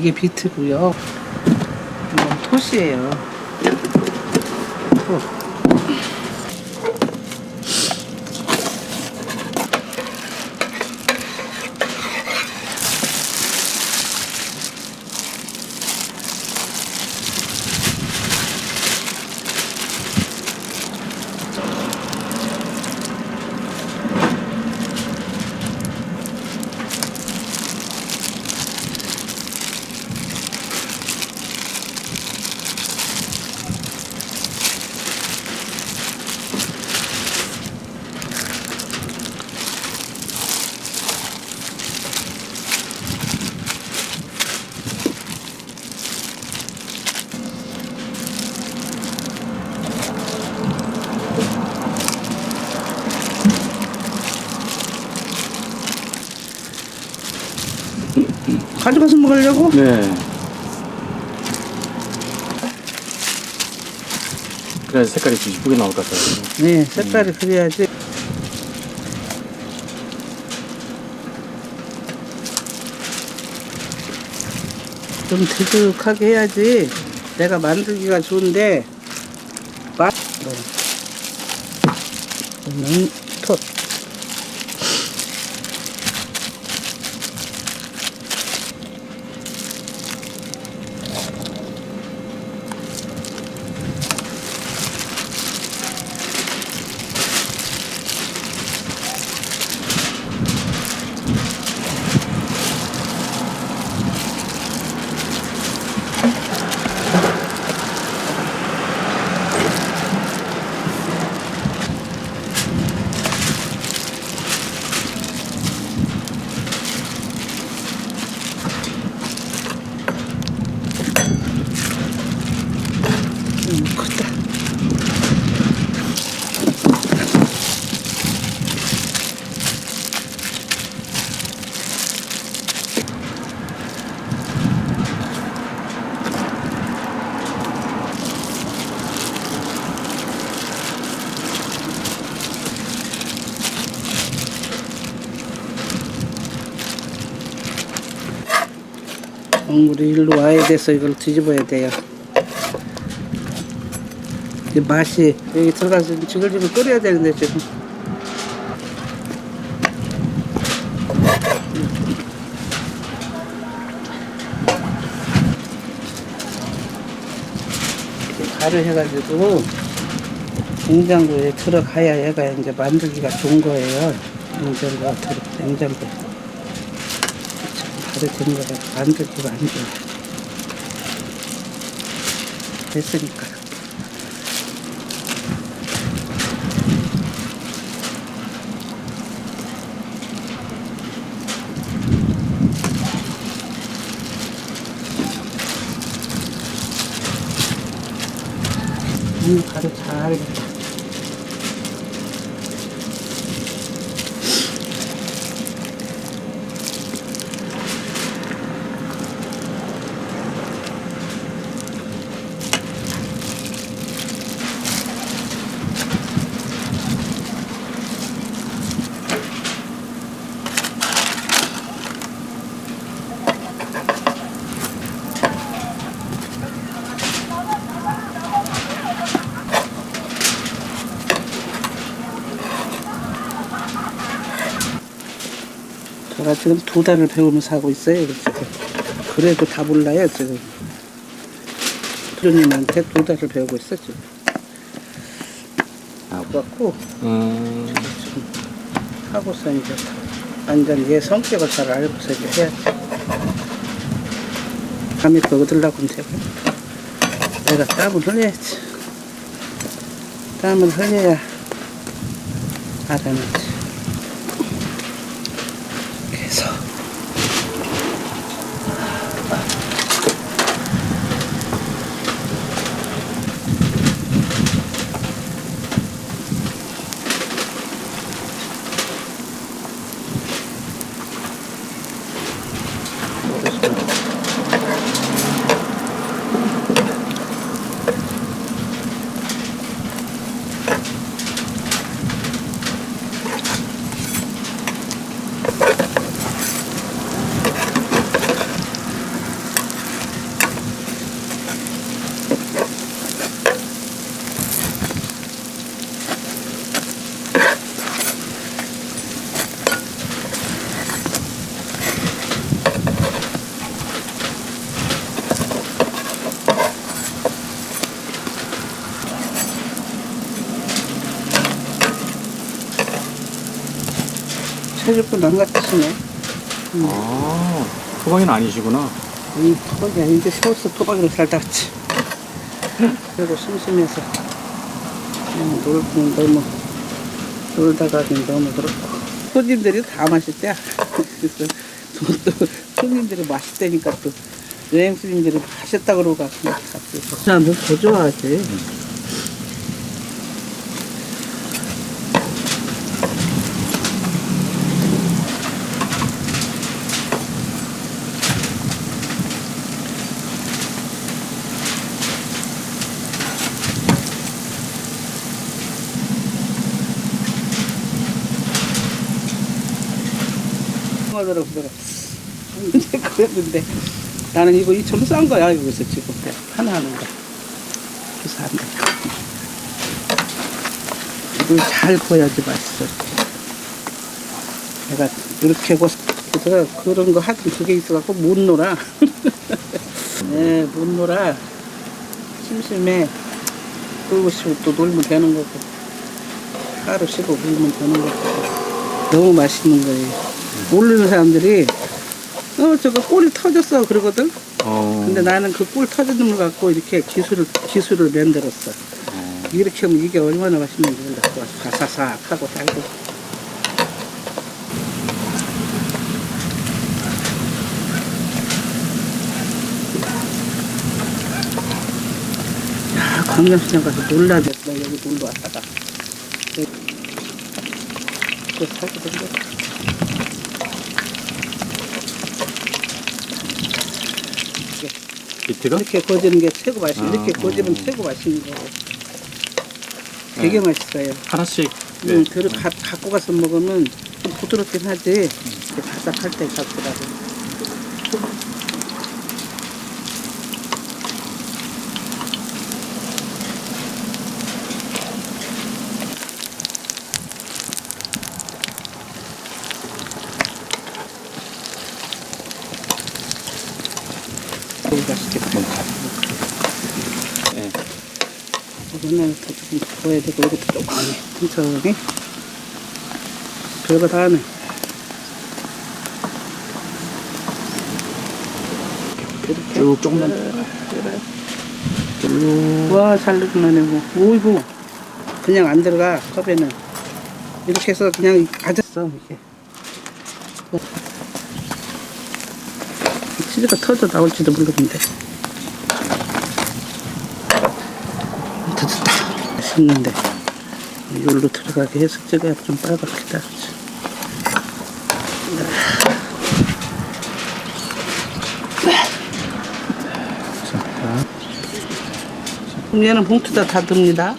이게 비트고요. 이건 토시예요. 토. 가져가서 먹으려고? 네. 그래야 색깔이 좀 이쁘게 나올 것 같아요. 네, 색깔이 그래야지. 좀 드득하게 해야지. 내가 만들기가 좋은데, 맛, 뭐. 는 톳. 국물이 일로 와야 돼서 이걸 뒤집어야 돼요. 이 맛이 여기 들어가서 지글지글 끓여야 되는데 지금 가루 해가지고 냉장고에 들어가야 얘가 이제 만들기가 좋은 거예요. 냉장고가 들어 냉장고 에 가루 된 거가 만들기가 안 좋아. 됐으니까. 음, 가루 잘 됐다. 제가 지금 두 달을 배우면서 하고 있어요. 지금. 그래도 다 몰라요, 지금. 부모님한테 두 달을 배우고 있어, 지금. 하고 음, 하고서 이제 완전 얘 성격을 잘 알고서 이제 해야지. 감히 그 얻으려고 하면 되고. 내가 땀을 흘려야지. 땀을 흘려야 알아내지. 그 해줬구나 안 같으시네. 아, 토박이는 아니시구나. 이 토박이야 이제 세웠어 토박이로 살다 왔지. 그리고 심심해서 그냥 놀고 너무 놀다가 너무 그렇고 손님들이 다 맛있대. 그래서 또 손님들이 맛있다니까 또 여행 손님들이 맛있다 그러고 가서 그 사람들 더 좋아하지. 하더라고. 그래서 근데 그랬는데 나는 이거 이 절로 싼 거야 여기서 지금. 하나 하는 거. 그래서 안 돼. 이걸 잘 구워야지 맛있어. 내가 이렇게 고 그래서 그런 거 하여튼 그게 있어갖고 못 놀아. 네 못 놀아. 심심해. 놀고 싶으면 또 놀면 되는 거고. 하루 쉬고 놀면 되는 거고. 너무 맛있는 거예요 모르는 사람들이 어 저거 꿀이 터졌어. 그러거든. 어. 근데 나는 그꿀 터지는 걸 갖고 이렇게 기술을 기술을 만들었어. 어. 이렇게 하면 이게 얼마나 맛있는지 몰라 바사삭 하고 달고. 야 광명시장 가서 놀라겠어 여기 놀러 왔다가. 그 사게 된거 비트가? 이렇게 거지는 게 최고 맛있어. 아, 이렇게 거지면 음. 최고 맛있는 거고. 되게 맛있어요. 하나씩. 네. 응, 들어 가, 갖고 가서 먹으면 좀 부드럽긴 하지. 이렇게 바삭할 때 갖고 가서. 되게 맛있겠다. 네. 이거는 더 조금 구워야 되고 이것도 조금 해. 천천히. 별거 다 하네 이렇게 쭉 조금만. 와잘 넣으네 뭐 오이고 그냥 안 들어가 컵에는. 이렇게 해서 그냥 아졌어 이렇게 치즈가 터져 나올지도 모르겠는데 됐다 맛있는데 여기로 들어가게 해서 찍어야 좀 빨갛겠다 얘는 봉투다 다 듭니다